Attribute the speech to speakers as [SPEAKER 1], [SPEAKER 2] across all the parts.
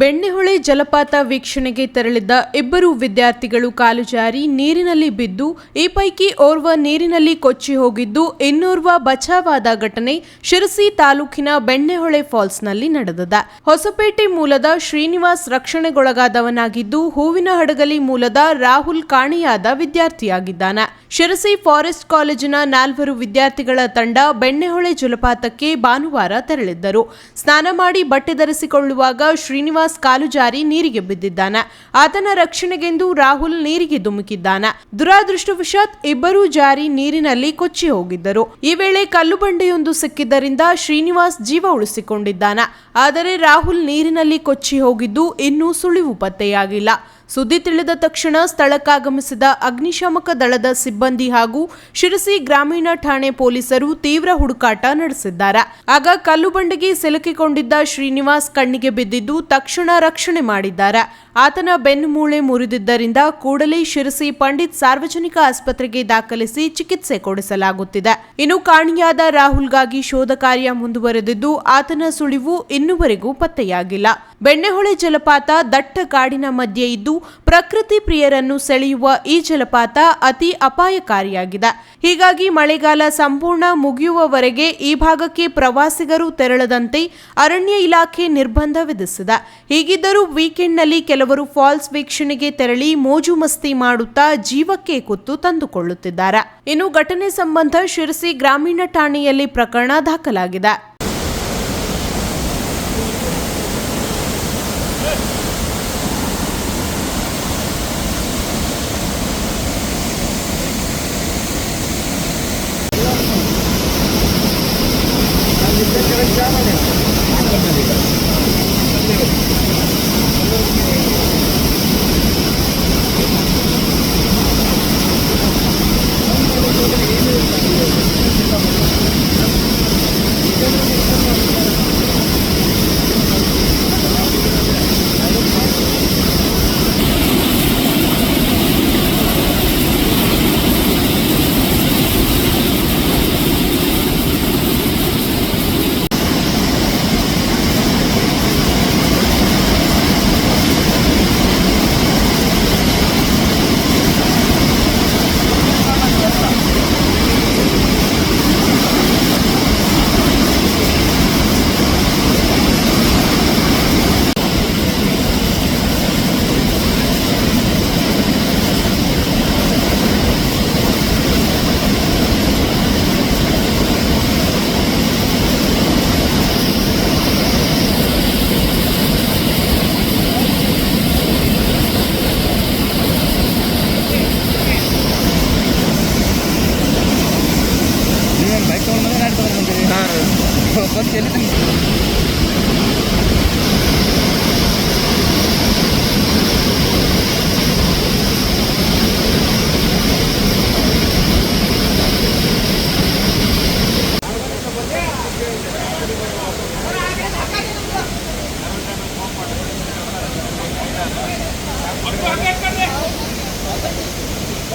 [SPEAKER 1] ಬೆಣ್ಣೆಹೊಳೆ ಜಲಪಾತ ವೀಕ್ಷಣೆಗೆ ತೆರಳಿದ್ದ ಇಬ್ಬರು ವಿದ್ಯಾರ್ಥಿಗಳು ಕಾಲು ಜಾರಿ ನೀರಿನಲ್ಲಿ ಬಿದ್ದು, ಈ ಪೈಕಿ ಓರ್ವ ನೀರಿನಲ್ಲಿ ಕೊಚ್ಚಿ ಹೋಗಿದ್ದು, ಇನ್ನೋರ್ವ ಬಚಾವಾದ ಘಟನೆ ಶಿರಸಿ ತಾಲೂಕಿನ ಬೆಣ್ಣೆಹೊಳೆ ಫಾಲ್ಸ್ನಲ್ಲಿ ನಡೆದದ. ಹೊಸಪೇಟೆ ಮೂಲದ ಶ್ರೀನಿವಾಸ್ ರಕ್ಷಣೆಗೊಳಗಾದವನಾಗಿದ್ದು, ಹೂವಿನ ಹಡಗಲಿ ಮೂಲದ ರಾಹುಲ್ ಕಾಣೆಯಾದ ವಿದ್ಯಾರ್ಥಿಯಾಗಿದ್ದಾನೆ. ಶಿರಸಿ ಫಾರೆಸ್ಟ್ ಕಾಲೇಜಿನ ನಾಲ್ವರು ವಿದ್ಯಾರ್ಥಿಗಳ ತಂಡ ಬೆಣ್ಣೆಹೊಳೆ ಜಲಪಾತಕ್ಕೆ ಭಾನುವಾರ ತೆರಳಿದ್ದರು. ಸ್ನಾನ ಮಾಡಿ ಬಟ್ಟೆ ಧರಿಸಿಕೊಳ್ಳುವಾಗ ಶ್ರೀನಿವಾಸ್ ಕಾಲು ಜಾರಿ ನೀರಿಗೆ ಬಿದ್ದಿದ್ದಾನೆ. ಆತನ ರಕ್ಷಣೆಗೆಂದು ರಾಹುಲ್ ನೀರಿಗೆ ಧುಮುಕಿದ್ದಾನೆ. ದುರಾದೃಷ್ಟವಶಾತ್ ಇಬ್ಬರೂ ಜಾರಿ ನೀರಿನಲ್ಲಿ ಕೊಚ್ಚಿ ಹೋಗಿದ್ದರು. ಈ ವೇಳೆ ಕಲ್ಲು ಬಂಡೆಯೊಂದು ಸಿಕ್ಕಿದ್ದರಿಂದ ಶ್ರೀನಿವಾಸ್ ಜೀವ ಉಳಿಸಿಕೊಂಡಿದ್ದಾನೆ. ಆದರೆ ರಾಹುಲ್ ನೀರಿನಲ್ಲಿ ಕೊಚ್ಚಿ ಹೋಗಿದ್ದು ಇನ್ನೂ ಸುಳಿವು ಪತ್ತೆಯಾಗಿಲ್ಲ. ಸುದ್ದಿ ತಿಳಿದ ತಕ್ಷಣ ಸ್ಥಳಕ್ಕಾಗಮಿಸಿದ ಅಗ್ನಿಶಾಮಕ ದಳದ ಸಿಬ್ಬಂದಿ ಹಾಗೂ ಶಿರಸಿ ಗ್ರಾಮೀಣ ಠಾಣೆ ಪೊಲೀಸರು ತೀವ್ರ ಹುಡುಕಾಟ ನಡೆಸಿದ್ದಾರೆ. ಆಗ ಕಲ್ಲು ಬಂಡೆಗೆ ಸಿಲುಕಿಕೊಂಡಿದ್ದ ಶ್ರೀನಿವಾಸ್ ಕಣ್ಣಿಗೆ ಬಿದ್ದಿದ್ದು ತಕ್ಷಣ ರಕ್ಷಣೆ ಮಾಡಿದ್ದಾರೆ. ಆತನ ಬೆನ್ನು ಮೂಳೆ ಮುರಿದಿದ್ದರಿಂದ ಕೂಡಲೇ ಶಿರಸಿ ಪಂಡಿತ್ ಸಾರ್ವಜನಿಕ ಆಸ್ಪತ್ರೆಗೆ ದಾಖಲಿಸಿ ಚಿಕಿತ್ಸೆ ಕೊಡಿಸಲಾಗುತ್ತಿದೆ. ಇನ್ನು ಕಾಣಿಯಾದ ರಾಹುಲ್ಗಾಗಿ ಶೋಧ ಕಾರ್ಯ ಮುಂದುವರೆದಿದ್ದು ಆತನ ಸುಳಿವು ಇನ್ನುವರೆಗೂ ಪತ್ತೆಯಾಗಿಲ್ಲ. ಬೆಣ್ಣೆಹೊಳೆ ಜಲಪಾತ ದಟ್ಟ ಕಾಡಿನ ಮಧ್ಯೆ ಇದ್ದು ಪ್ರಕೃತಿ ಪ್ರಿಯರನ್ನು ಸೆಳೆಯುವ ಈ ಜಲಪಾತ ಅತಿ ಅಪಾಯಕಾರಿಯಾಗಿದೆ. ಹೀಗಾಗಿ ಮಳೆಗಾಲ ಸಂಪೂರ್ಣ ಮುಗಿಯುವವರೆಗೆ ಈ ಭಾಗಕ್ಕೆ ಪ್ರವಾಸಿಗರು ತೆರಳದಂತೆ ಅರಣ್ಯ ಇಲಾಖೆ ನಿರ್ಬಂಧ ವಿಧಿಸಿದೆ. ಹೀಗಿದ್ದರೂ ವೀಕೆಂಡ್ನಲ್ಲಿ ಕೆಲವರು ಫಾಲ್ಸ್ ವೀಕ್ಷಣೆಗೆ ತೆರಳಿ ಮೋಜು ಮಸ್ತಿ ಮಾಡುತ್ತಾ ಜೀವಕ್ಕೆ ಕುತ್ತು ತಂದುಕೊಳ್ಳುತ್ತಿದ್ದಾರೆ. ಇನ್ನು ಘಟನೆ ಸಂಬಂಧ ಶಿರಸಿ ಗ್ರಾಮೀಣ ಠಾಣೆಯಲ್ಲಿ ಪ್ರಕರಣ ದಾಖಲಾಗಿದೆ.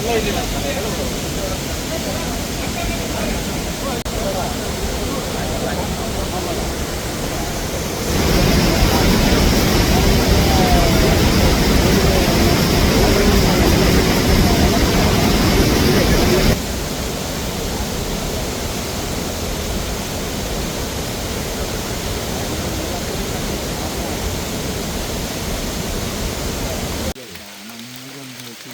[SPEAKER 2] 考えてますかね。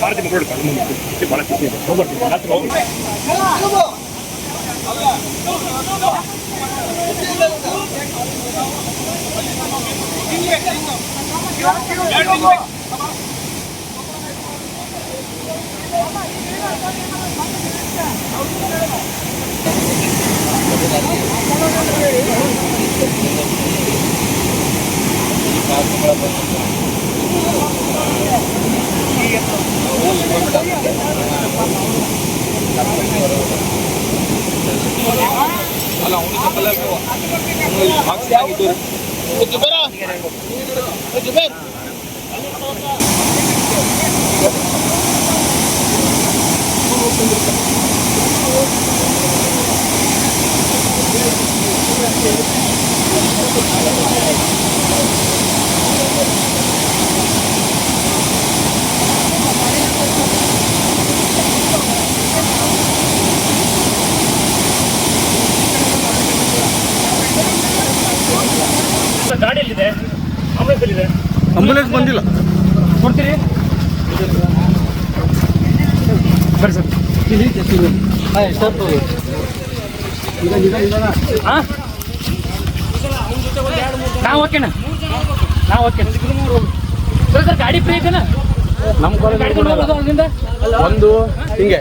[SPEAKER 3] ಭಾರತಿ ಮಗಳು ಭಾಳ ಖುಷಿ ಇದೆ ಹೋಗ್ಬರ್ತೀನಿ ರಾತ್ರಿ ಹೋಗಿ
[SPEAKER 4] Thank
[SPEAKER 3] ಗಾಡಿ ಆಂಬುಲೆನ್ಸ್
[SPEAKER 2] ಬಂದಿಲ್ಲ.
[SPEAKER 3] ಕೊಡ್ತೀರಿ? ಬರ್ರಿ ಸರ್. ಹಾಂ ನಾವು ಓಕೆನಾ? ನಾವು ಓಕೆ. ಸರ್ ಸರ್ ಗಾಡಿ ಫ್ರೀ ಐತೆನಾ?
[SPEAKER 2] ನಮ್ಮ
[SPEAKER 3] ಗಾಡಿ ಅಲ್ಲಿಂದ?
[SPEAKER 2] ಒಂದು ಹಿಂಗೆ.